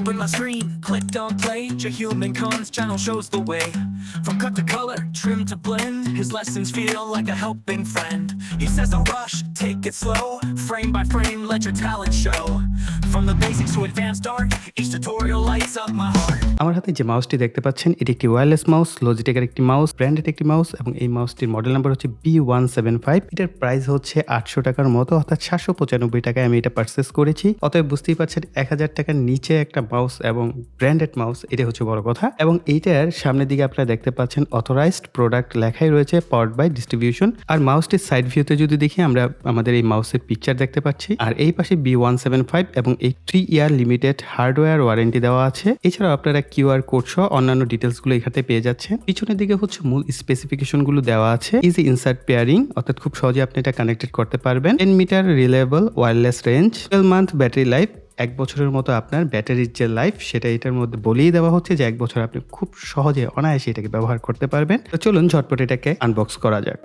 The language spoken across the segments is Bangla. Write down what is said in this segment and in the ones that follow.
Open my screen, clicked on play. Human Con's channel shows the way. From cut to color, trim to blend, his lessons feel like a helping friend. He says, Don't rush, take it slow. Frame by frame, let your talent show. From the basics to advanced art, each tutorial lights up my heart. আমার হাতে যে মাউসটি দেখতে পাচ্ছেন এটি একটি ওয়্যারলেস মাউস লজিটেকের একটি মাউস ব্র্যান্ডেড একটি মাউস এবং এই মাউসটির মডেল নাম্বার হচ্ছে বি ওয়ান সেভেন ফাইভ এটার প্রাইস হচ্ছে আটশো টাকার মতো অর্থাৎ সাতশো পঁচানব্বই টাকায় আমি এটা পারচেস করেছি অতএব বুঝতেই পারছেন এক হাজার টাকার নিচে একটা মাউস এবং ব্র্যান্ডেড মাউস এটা হচ্ছে বড় কথা এবং এইটার সামনের দিকে আপনারা দেখতে পাচ্ছেন অথরাইজড প্রোডাক্ট লেখাই রয়েছে পাওয়ার্ড বাই ডিস্ট্রিবিউশন আর মাউসটির সাইড ভিউতে যদি দেখি, আমরা আমাদের এই মাউসের পিকচার দেখতে পাচ্ছি। আর এই পাশে বি ওয়ান সেভেন ফাইভ এবং এই three year limited hardware warranty দেওয়া আছে। এছাড়াও আপনারা কিউআর কোড সহ অন্যান্য ডিটেলসগুলো এখানে পেয়ে যাচ্ছেন। পিছনের দিকে হচ্ছে মূল স্পেসিফিকেশনগুলো দেওয়া আছে। ইজি ইনসার্ট পেয়ারিং অর্থাৎ খুব সহজে আপনি এটা কানেক্টেড করতে পারবেন। Ten metre reliable wireless range twelve month battery life এক বছরের মতো আপনার ব্যাটারির যে লাইফ সেটা এটার মধ্যে বলেই দেওয়া হচ্ছে যে এক বছর আপনি খুব সহজে অনায়াসে এটাকে ব্যবহার করতে পারবেন। তো চলুন ঝটপট এটাকে আনবক্স করা যাক।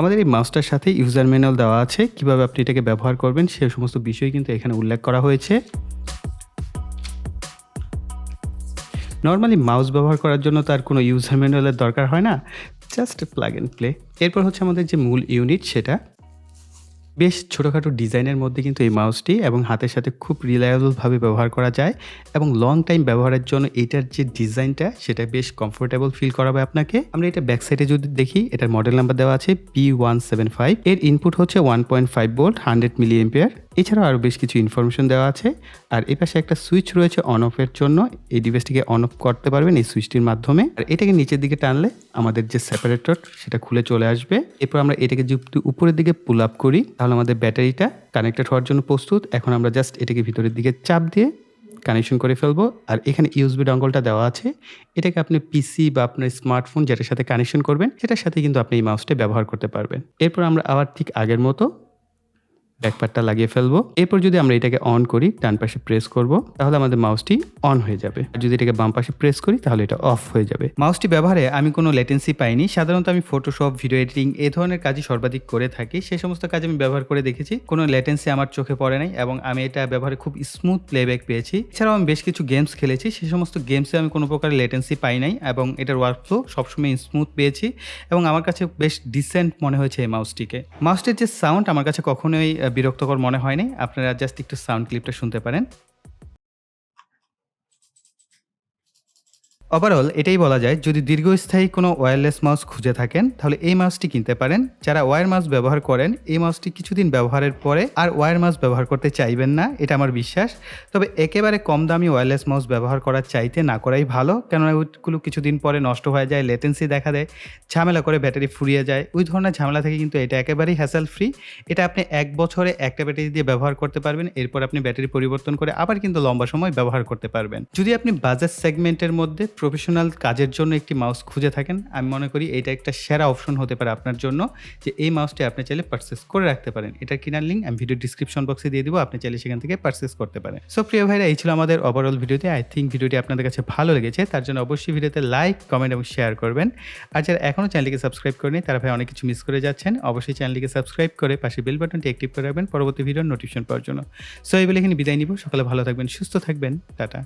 আমাদের এই মাউসটার সাথে ইউজার ম্যানুয়াল দেওয়া আছে। কীভাবে আপনি এটাকে ব্যবহার করবেন সে সমস্ত বিষয় কিন্তু এখানে উল্লেখ করা হয়েছে। নর্মালি মাউস ব্যবহার করার জন্য তার কোনো ইউজার ম্যানুয়ালের দরকার হয় না। জাস্ট প্লাগ অ্যান্ড প্লে এরপর হচ্ছে আমাদের যে মূল ইউনিট সেটা। বেশ ছোটোখাটো ডিজাইনের মধ্যে কিন্তু এই মাউসটি এবং হাতের সাথে খুব রিলায়েবলভাবে ব্যবহার করা যায় এবং লং টাইম ব্যবহারের জন্য এটার যে ডিজাইনটা, সেটা বেশ কমফোর্টেবল ফিল করাবে আপনাকে। আমরা এটা ব্যাক সাইডে যদি দেখি, এটার মডেল নাম্বার দেওয়া আছে পি ওয়ান সেভেন ফাইভ এর ইনপুট হচ্ছে one point five volt hundred milliampere এছাড়াও আরও বেশ কিছু ইনফরমেশন দেওয়া আছে। আর এই পাশে একটা সুইচ রয়েছে অন অফের জন্য। এই ডিভাইসটিকে অন অফ করতে পারবেন এই সুইচটির মাধ্যমে। আর এটাকে নিচের দিকে টানলে আমাদের যে সেপারেটর সেটা খুলে চলে আসবে। এরপর আমরা এটাকে যদি উপরের দিকে পুল আপ করি, তাহলে আমাদের ব্যাটারিটা কানেক্টেড হওয়ার জন্য প্রস্তুত। এখন আমরা জাস্ট এটাকে ভিতরের দিকে চাপ দিয়ে কানেকশন করে ফেলব। আর এখানে ইউএসবি ডঙ্গলটা দেওয়া আছে। এটাকে আপনি পিসি বা আপনার স্মার্টফোন যেটার সাথে কানেকশন করবেন, সেটার সাথে কিন্তু আপনি এই মাউসটা ব্যবহার করতে পারবেন। এরপর আমরা আবার ঠিক আগের মতো ব্যাকপ্যাডটা লাগিয়ে ফেলব। এরপর যদি আমরা এটাকে অন করি, ডান পাশে প্রেস করব, তাহলে আমাদের মাউসটি অন হয়ে যাবে। আর যদি এটাকে বাম পাশে প্রেস করি, তাহলে এটা অফ হয়ে যাবে। মাউসটি ব্যবহারে আমি কোনো লেটেন্সি পাইনি। সাধারণত আমি ফটোশপ ভিডিও এডিটিং এ ধরনের কাজই সর্বাধিক করে থাকি। সেই সমস্ত কাজ আমি ব্যবহার করে দেখেছি। কোনো লেটেন্সি আমার চোখে পড়ে নাই এবং আমি এটা ব্যবহারে খুব স্মুথ প্লেব্যাক পেয়েছি। এছাড়াও আমি বেশ কিছু গেমস খেলেছি। সেই সমস্ত গেমসে আমি কোনো প্রকার লেটেন্সি পাই নাই এবং এটার ওয়ার্ক ফ্লো সবসময় স্মুথ পেয়েছি এবং আমার কাছে বেশ ডিসেন্ট মনে হয়েছে এই মাউসটিকে মাউসটির যে সাউন্ড আমার কাছে কখনোই বিরক্তকর মনে হয়নি। আপনারা জাস্ট একটু সাউন্ড ক্লিপটা শুনতে পারেন। ওভারঅল এটাই বলা যায়, যদি দীর্ঘস্থায়ী কোনো ওয়্যারলেস মাউস খুঁজে থাকেন, তাহলে এই মাউসটি কিনতে পারেন। যারা ওয়্যার মাউস ব্যবহার করেন, এই মাউসটি কিছুদিন ব্যবহারের পরে আর ওয়্যার মাউস ব্যবহার করতে চাইবেন না, এটা আমার বিশ্বাস। তবে একেবারে কম দামি ওয়্যারলেস মাউস ব্যবহার করার চাইতে না করাই ভালো, কেননা ওইগুলো কিছুদিন পরে নষ্ট হয়ে যায় লেটেন্সি দেখা দেয়, ঝামেলা করে ব্যাটারি ফুরিয়ে যায়। ওই ধরনের ঝামেলা থেকে কিন্তু এটা একেবারেই হ্যাসেল ফ্রি এটা আপনি এক বছরে একটা ব্যাটারি দিয়ে ব্যবহার করতে পারবেন, এরপর আপনি ব্যাটারি পরিবর্তন করে আবার কিন্তু লম্বা সময় ব্যবহার করতে পারবেন। যদি আপনি বাজার সেগমেন্টের মধ্যে প্রফেশনাল কাজের জন্য একটি মাউস খুঁজে থাকেন, আমি মনে করি এটা একটা সেরা অপশন হতে পারে আপনার জন্য যে এই মাউসটি আপনি চাইলে পারচেস করে রাখতে পারেন। এটার কিনার লিঙ্ক আমি ভিডিও ডিসক্রিপশন বক্সে দিয়ে দিব, আপনি চাইলে সেখান থেকে পারচেস করতে পারেন। সো প্রিয় ভাইরা, এই ছিল আমাদের ওভারঅল ভিডিওতে আই থিঙ্ক ভিডিওটি আপনাদের কাছে ভালো লেগেছে, তার জন্য অবশ্যই ভিডিওতে লাইক কমেন্ট এবং শেয়ার করবেন। আর যারা এখনও চ্যানেলটিকে সাবস্ক্রাইব করেনি তারা ভাই অনেক কিছু মিস করে যাচ্ছেন। অবশ্যই চ্যানেলটিকে সাবস্ক্রাইব করে পাশে বেল বাটনটি অ্যাক্টিভ করে রাখবেন পরবর্তী ভিডিওর নোটিফিকেশন পাওয়ার জন্য। সো এই বলে এখানে বিদায় নিব। সকালে ভালো থাকবেন, সুস্থ থাকবেন। টাটা।